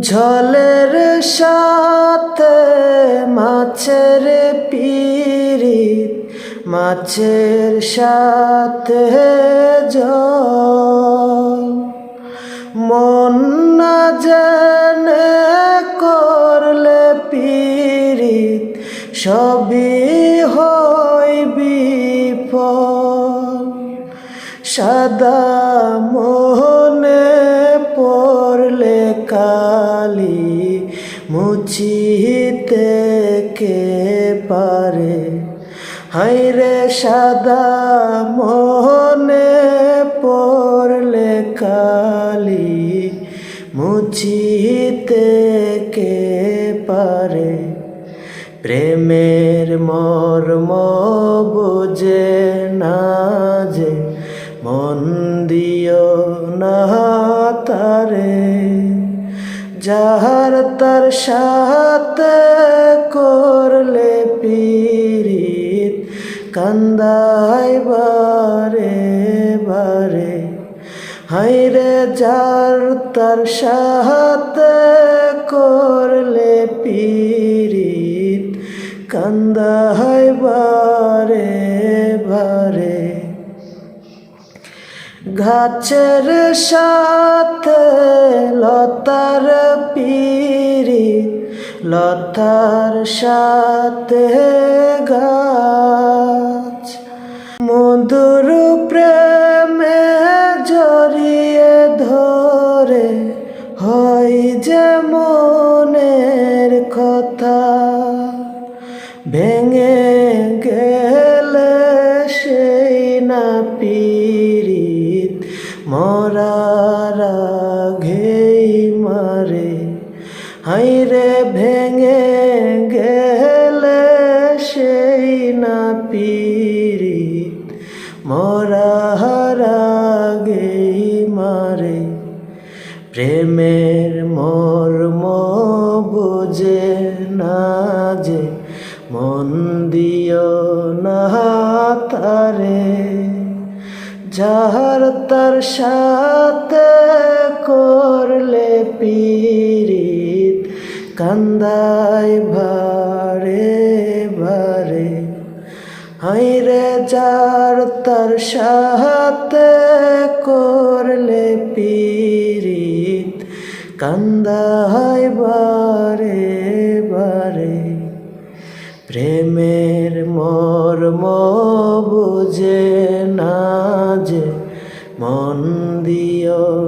ঝলের সাথে মাছের পিরিত মাছের সাথে জল। মন না জেনে করলে পিরিত সবই হয় বিফল। সাদা মুছিতে কে পারে? হাইরে সাদা মোহনে পড়লে কালি মুছিতে কে পারে? প্রেমের মর্ম বুঝে না যে, মন দিও না তারে। যাহার তার সাথে করলে পীড়িত কান্দাই বারে বারে। হাইরে যার তার সাথে করলে পীড়িত কান্দাই বারে বারে। গাছের সাথে লতার পিরি, লতার সাথে গাছ। মধুর প্রেমে জড়িয়ে ধরে হয় যে মনের কথা। ভেঙে গেলে সেই না পীড়িত মরার ঘেই মারে হাইরে ভেঙে গেলে সেই না পীড়িত মরার ঘেই মারে, প্রেমের মর্ম বুঝে না যে, মন দিও না তারে। যাহার তার সাথে করলে পীড়িত কান্দাই ভারে ভারে হাইরে যার তার সাথে করলে পীড়িত কান্দাই বারে মর্ম বুঝে না যে মন দিও